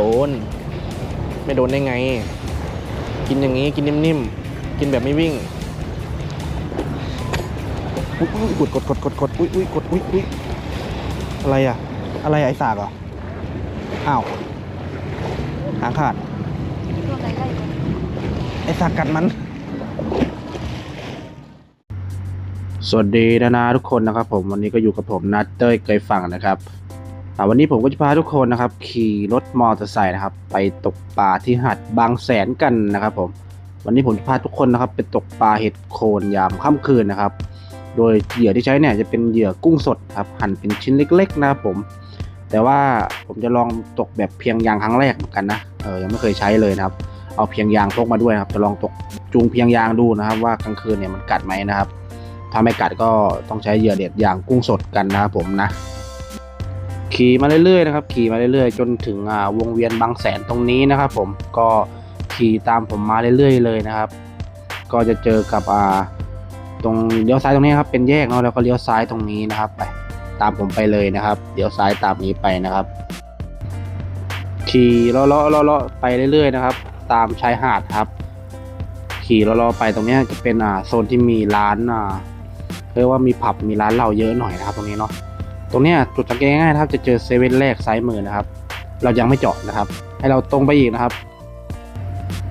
โดน ไม่โดนได้ไง กินอย่างนี้กินนิ่มๆ กินแบบไม่วิ่งอุ๊ยกดกดกดกดกดอุ้ยอุ้ยกดอุ้ยอุ้ยอะไรอะอะไรไอ้สากเหรออ้าวหางขาดไหนไอ้สากกัดมัน สวัสดีนะนะทุกคนนะครับผมวันนี้ก็อยู่กับผมนัทเต้ยเกยฝั่งนะครับ วันนี้ผมก็จะพาทุกคนนะครับ ขี่รถมอเตอร์ไซค์นะครับ ไปตกปลาที่หาดบางแสนกันนะครับผมวันนี้ผมจะพาทุกคนนะครับไปตกปลาเห็ดโคนยามค่ำคืนนะครับ โดยเหยื่อที่ใช้เนี่ยจะเป็นเหยื่อกุ้งสดครับหั่นเป็นชิ้นเล็ก ๆ นะครับผม แต่ว่าผมจะลองตกแบบเพียงยางครั้งแรกเหมือนกันนะเออยังไม่เคยใช้เลยนะครับ เอาเพียงยางพกมาด้วยครับจะลองตกจูงเพียงยางดูนะครับ ว่ากลางคืนเนี่ยมันกัดไหมนะครับถ้าไม่กัดก็ต้องใช้เหยื่อเด็ดอย่างกุ้งสดกันนะครับผมนะ ขี่มาเรื่อยๆนะครับ ขี่มาเรื่อยๆ จนถึงวงเวียนบางแสนตรงนี้นะครับ ผมก็ขี่ตามผมมาเรื่อยๆ เลยนะครับ ก็จะเจอกับตรงเลี้ยวซ้ายตรงนี้ครับเป็นแยกเนาะแล้วก็เลี้ยวซ้ายตรงนี้นะครับไปตามผมไปเลยนะครับเลี้ยวซ้ายตามนี้ไปนะครับ ขี่เลาะเลาะเลาะไปเรื่อยๆ นะครับ ตามชายหาดครับ ขี่เลาะๆไปตรงนี้จะเป็นอ่าโซนที่มีร้านอ่าเรียกว่ามีผับมีร้านเหล้าเยอะหน่อยนะครับ ตรงนี้เนาะ ตรงนี้จุดสังเกตง่ายๆนะครับจะเจอเซเว่นแรกซ้ายมือนะครับ เรายังไม่เจาะนะครับ ให้เราตรงไปอีกนะครับ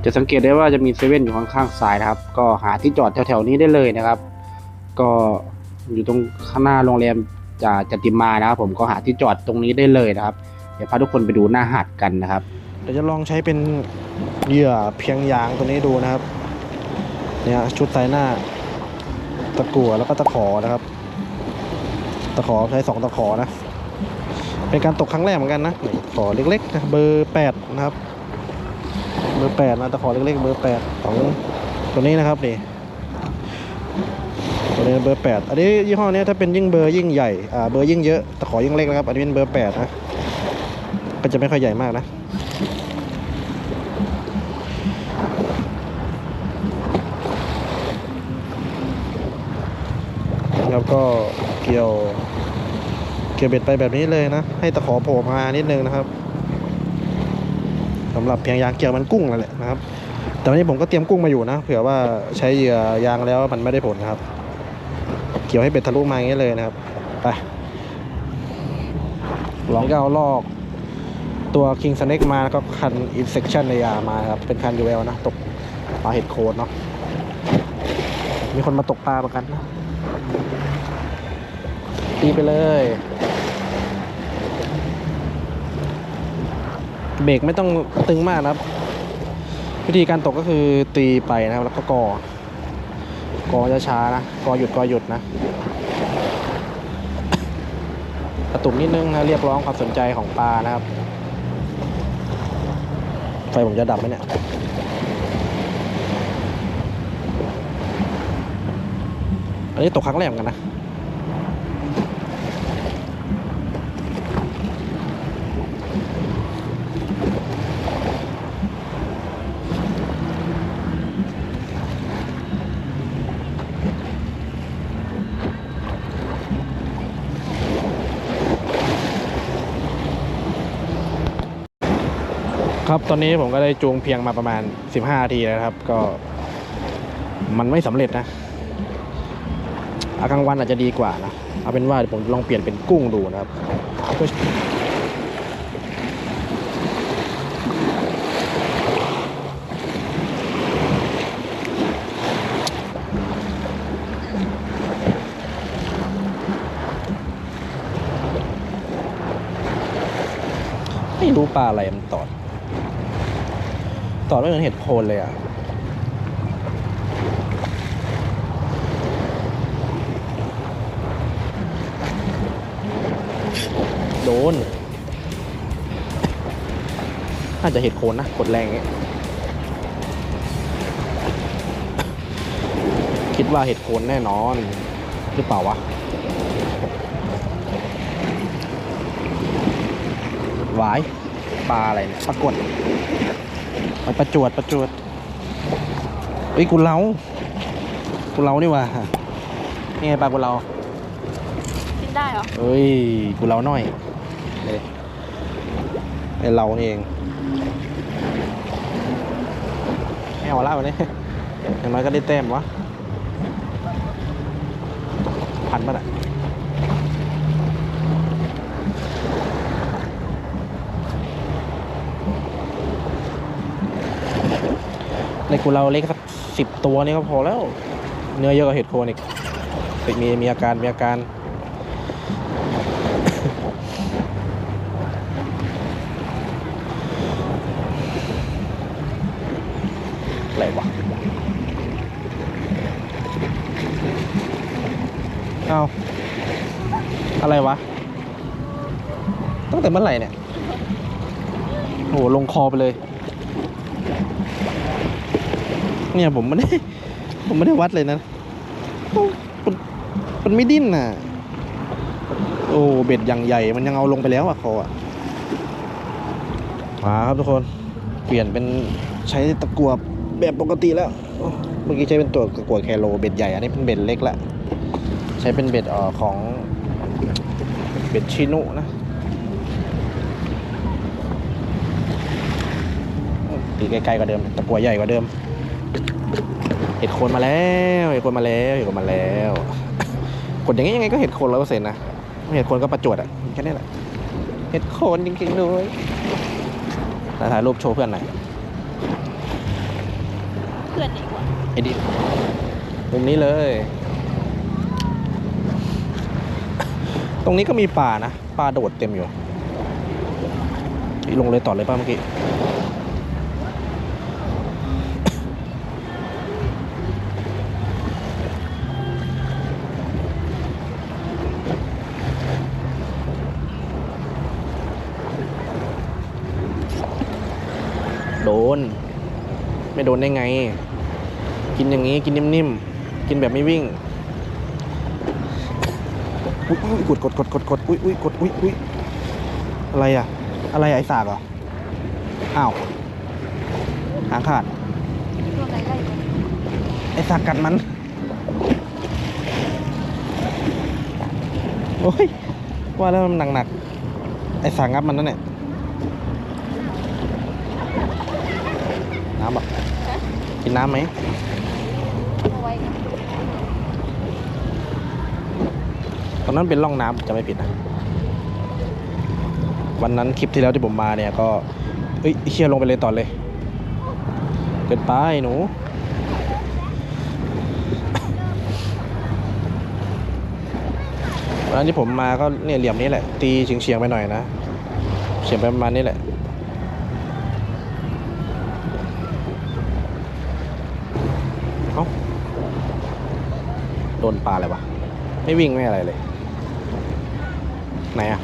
จะสังเกตได้ว่าจะมีเซเว่นอยู่ข้างๆซ้ายนะครับ ก็หาที่จอดแถวๆนี้ได้เลยนะครับ ก็อยู่ตรงข้างหน้าโรงแรมจะจติมานะครับผมก็หาที่จอดตรงนี้ได้เลยนะครับ เดี๋ยวพาทุกคนไปดูหน้าหาดกันนะครับเดี๋ยวจะลองใช้เป็นเหยื่อเพียงยางตัวนี้ดูนะครับเนี่ยชุดไซหน้าตะกั่วแล้วก็ตะขอนะครับ ตะขอใช้สองตะขอนะ เป็นการตกครั้งแรกเหมือนกันนะนี่ตะขอเล็กๆนะเบอร์แปดนะครับ เบอร์แปดนะตะขอเล็กๆ เบอร์แปดของตัวนี้นะครับนี่ตัวนี้เบอร์แปดอันนี้ยี่ห้อนี้ถ้าเป็นยิ่งเบอร์ยิ่งใหญ่อ่าเบอร์ยิ่งเยอะตะขอยิ่งเล็กนะครับ อันนี้เป็นเบอร์แปดนะก็จะไม่ค่อยใหญ่มากนะแล้วก็เกี่ยว เกี่ยวเบ็ดไปแบบนี้เลยนะ ให้ตะขอโผล่มานิดนึงนะครับสำหรับเพียงยางเกี่ยวมันกุ้งนั่นแหละนะครับ แต่วันนี้ผมก็เตรียมกุ้งมาอยู่นะ เผื่อว่าใช้เหยื่อยางแล้วมันไม่ได้ผลนะครับ เกี่ยวให้เบ็ดทะลุมาอย่างนี้เลยนะครับไปลองก็เอาลอกตัว King Snake มาแล้วก็คัน Insection ในยามาครับ เป็นคัน UL นะ ตกปลาเห็ดโคนเนาะมีคนมาตกปลาประกันนะตีไปเลย เบรกไม่ต้องตึงมากนะครับ วิธีการตกก็คือตีไปนะครับ แล้วก็กอกอจะช้านะกอหยุดกอหยุดนะกระตุกนิดนึงนะเรียกร้องความสนใจของปลานะครับ ไฟผมจะดับไหมเนี่ยอันนี้ตกครั้งแรกเหมือนกันนะ ครับตอนนี้ผมก็ได้จูงเพียงมาประมาณ 15นาทีแล้วครับ ก็มันไม่สำเร็จนะอากลางวันอาจจะดีกว่านะ เอาเป็นว่าผมลองเปลี่ยนเป็นกุ้งดูนะครับ ไม่รู้ปลาอะไรมันตอด ต่อดไม่เหมือนเห็ดโคนเลยอะโดนน่าจะเห็ดโคนนะกดแรงอย่างเงี้ยคิดว่าเห็ดโคนแน่นอนหรือเปล่าวะหวายปลาอะไรเนี่ยปลากด ไปประจวดประจวดเฮ้ยกูเล้ากูเลานี่ว่านี่ไงปลากูเล้ากินได้เหรอเฮ้ยกูเล้าหน่อยไอเรานี่เองไม่เอาละวันนี้อย่างน้อยก็ได้เต็มวะพันป่ะน่ะ ในกูเราเล็กสักสิบตัวนี่ก็พอแล้ว เนื้อเยอะกว่าเห็ดโคนอีกติมีมีอาการมีอาการอะไรวะเอาอะไรวะ ตั้งแต่เมื่อไหร่เนี่ย โห ลงคอไปเลย เนี่ยผมไม่ได้ผมไม่ได้วัดเลยนะโอ้มันมันไม่ดิ้นน่ะ โอ้เบ็ดอย่างใหญ่มันยังเอาลงไปแล้วอะคออะมาครับทุกคน เปลี่ยนเป็นใช้ตะกั่วแบบปกติแล้วโอ้เมื่อกี้ใช้เป็นตัวตะกั่วแคโรเบ็ดใหญ่อันนี้เป็นเบ็ดเล็กละ ใช้เป็นเบ็ดเอ่อของเบ็ดชินุนะตีใกล้ๆกว่าเดิมตะกั่วใหญ่กว่าเดิม เห็ดโคนมาแล้วเห็ดโคนมาแล้วเห็ดโคนมาแล้วกดอย่างนี้ยังไงก็เห็ดโคนร้อยเปอร์เซ็นต์นะไม่เห็ดโคนก็ประจวดอะแค่นี้แหละเห็ดโคนจริงๆเลยแล้วถ่ายรูปโชว์เพื่อนหน่อยเพื่อนดีกว่าไอ้ดิมุมนี้เลย ตรงนี้ก็มีป่านะปลาโดดเต็มอยู่ลงเลยต่อเลยป้าเมื่อกี้ โดน ไม่โดนได้ไง กินอย่างนี้กินนิ่มๆ กินแบบไม่วิ่ง อุ้ยอุ้ยกดกดกดกดกดอุ้ยอุ้ยกดอุ้ยอุ้ยอะไรอะอะไรอะไอ้สากเหรอ อ้าว หางขาด ไอ้สากกัดมัน โอ้ย ว่าแล้วมันหนักๆ ไอ้สากงับมันนั่นแหละน้ำอะ กินน้ำไหมตอนนั้นเป็นร่องน้ำจะไม่ผิดนะวันนั้นคลิปที่แล้วที่ผมมาเนี่ยก็เอ้ยเชียลงไปเลยต่อเลยเกินไปหนูวันนั้นที่ผมมาก็เนี่ยเหลี่ยมนี้แหละ ตีเฉียงๆไปหน่อยนะเฉียงไปประมาณนี้แหละ เอ้า โด นปลาอะไรวะ ไม่วิ่งไม่อะไรเลย ไหนอะ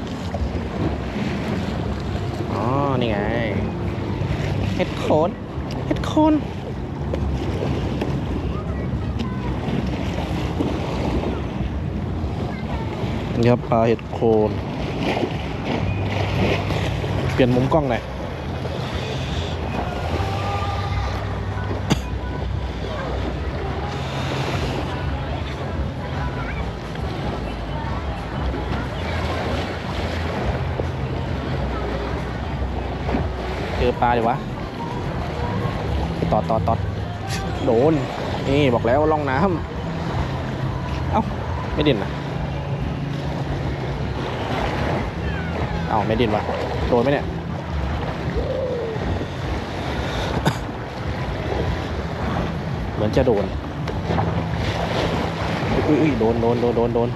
อ๋อ นี่ไง เห็ดโคนเห็ดโคนนี่ครับปลาเห็ดโคน เปลี่ยนมุมกล้องหน่อย อปลาดิวะตอดตอดตอดโดน นี่บอกแล้วล่องน้ำเอ้า ไม่ดินนะเอ้าไม่ดินวะโดนไหมเนี่ยเหมือนจะโดนอุ้ยอุ้ยโดนโดนโดนโดนโดน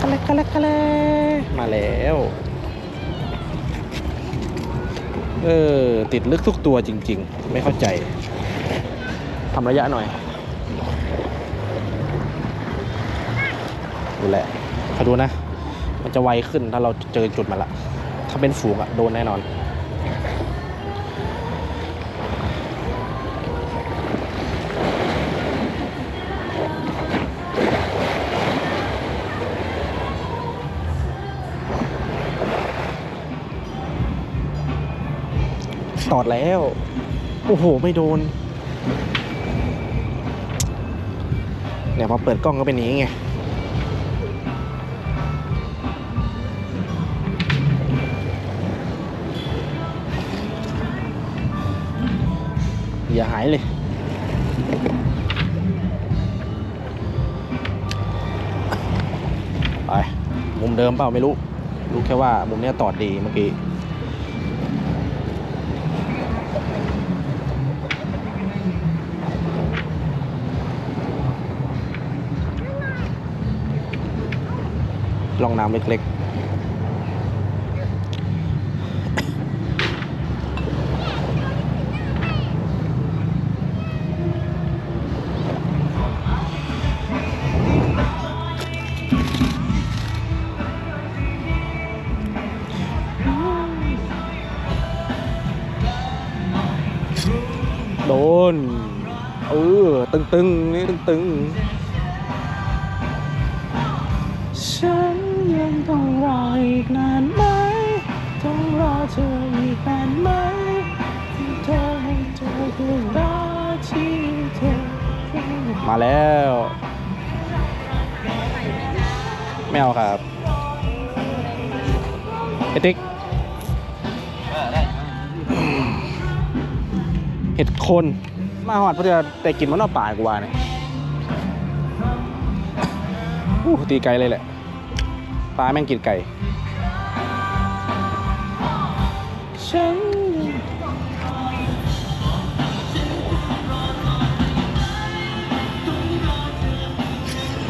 กะเล็กกะเล็กกะเล็กมาแล้ว เออ ติดลึกทุกตัวจริง ๆ ไม่เข้าใจทำระยะหน่อยดูแหละคอยดูนะ มันจะไวขึ้นถ้าเราเจอจุดมันละ ถ้าเป็นฝูงอะโดนแน่นอน ตอดแล้ว โอ้โห ไม่โดน เนี่ยพอเปิดกล้องก็เป็นอย่างนี้ไง อย่าหายเลยไปมุมเดิมเปล่าไม่รู้ รู้แค่ว่ามุมเนี้ยตอดดีเมื่อกี้ ล่องน้ำเล็กๆโดน เออ ตึงๆ นี่ตึงๆ ยังต้องรออีกนานไหม ต้องรอเธออีกนานไหมที่เธอให้เธอคือรักที่เธอมาแล้ว ไม่เอาครับไอติ๊กเห็ดคน มาหอดเพื่อแต่กินมันนอกป่ากว่าเนี่ยอู้ตีไกลเลยแหละ ปลาแม่งกินไก่ ฉัน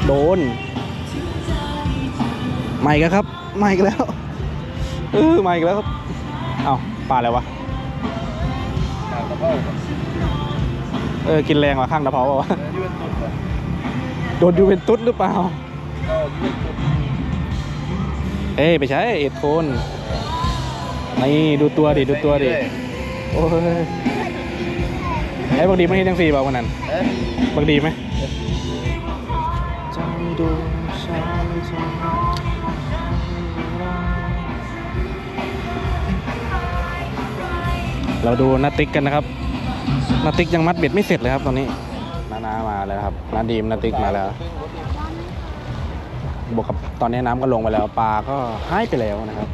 โดนมาอีกแล้วครับมาอีกแล้วเออมาอีกแล้วครับเอาปลาอะไรวะเออกินแรงกว่าข้างตะเพราเปล่าวะโดนยูเวนตุสหรือเปล่า เอ้ยไม่ใช่เอ็ดโคนนี่ดูตัวดิดูตัวดิโอ้ยไอ้บางดีไม่เห็นยังสี่เปล่าวันนั้นบางดีไหมเราดูนาติกกันนะครับนาติกยังมัดเบ็ดไม่เสร็จเลยครับตอนนี้นานามาแล้วครับนาดีมนาติกมาแล้ว บวกกับตอนนี้น้ำก็ลงไปแล้วปลาก็หายไปแล้วนะครับ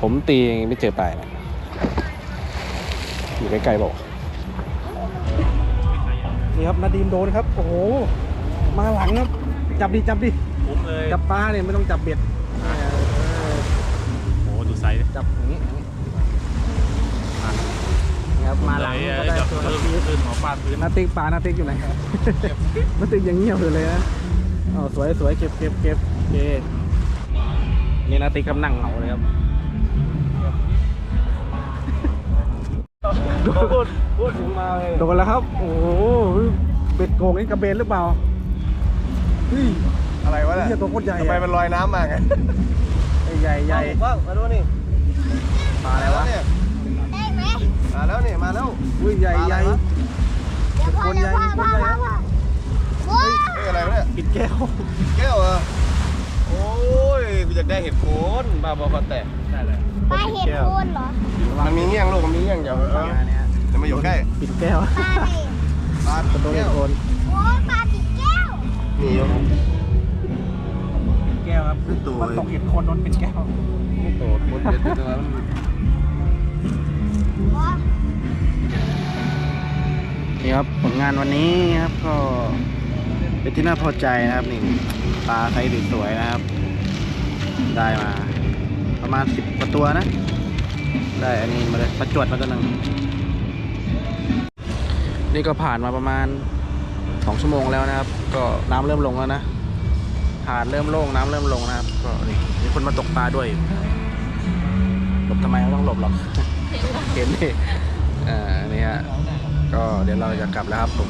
ผมตีไม่เจอปลานะอยู่ใกล้ๆบอกนี่ครับนาดีมโดนครับ โอ้โห มาหลังครับ จับดิจับดิผมเลยจับปลาเนี่ยไม่ต้องจับเบ็ดเออโอ้ดูไซส์ดิจับอย่างนี้อย่างนี้นี่ครับมาหลังก็ได้จับตัวขึ้ละทีนขึ้นหัวฟาดพื้นนาติ๊กปลานาติ๊กอยู่ไหนนาติ๊กยังเงียบอยู่เลยนะ อ๋อสวยสวยเก็บเก็บเก็บโอเคนี่นาติ๊กกำนั่งเหงาเลยครับพูดพูดถึงมาเลยโดนแล้วครับ โอ้โหเบ็ดโกงนี่กระเบนหรือเปล่าเฮ้ยอะไรวะเนี่ยเหี้ยตัวโคตรใหญ่อะทำไมมันลอยน้ำมาไงใหญ่ใหญ่บ้างมาดูนี่ปลาอะไรวะเนี่ยได้ไหมมาแล้วนี่มาแล้วอุ้ยใหญ่ใหญ่เดี๋ยวพ่อคนเดี๋ใหยญ่วพ่อคนพ่อใหญ่พ่อพ่ อโว้ยเฮ้ยอะไรวะเนี่ยปิดแก้วแก้วเหรอโอ้ยกูอยากได้เห็ดโคนบ้าบอคอแตกได้เลยปลาเห็ดโคนเหรอมันมีเงี้ยงลูกมันมีเงี้ยงเดี๋ยวเออเดี๋ยวมาอยู่ใกล้ปิดแก้วปลาอะไรปลาโดนแก้วโดนโอ้ยปลาติดแก้วนี่อยู่ปิดแก้วครับขึ้นตัวมันตกเห็ดโคนโดนปิดแก้วไม่โตดคนเด็ดอยู่ตรงนั้นโอ้ยนี่ครับผลงานวันนี้ครับก็ เป็นที่น่าพอใจนะครับนี่ปลาไซส์สวยๆนะครับ ได้มา ประมาณสิบกว่าตัวนะ ได้อันนี้มาเลยประจวดมาตัวหนึ่งนี่ก็ผ่านมาประมาณสองชั่วโมงแล้วนะครับ ก็น้ำเริ่มลงแล้วนะหาดเริ่มโล่งน้ำเริ่มลงนะครับ ก็นี่มีคนมาตกปลาด้วยหลบทำไมไมต้องหลบหรอกเห็นดิอ่านี่ฮะก็เดี๋ยวเราจะกลับแล้วครับผม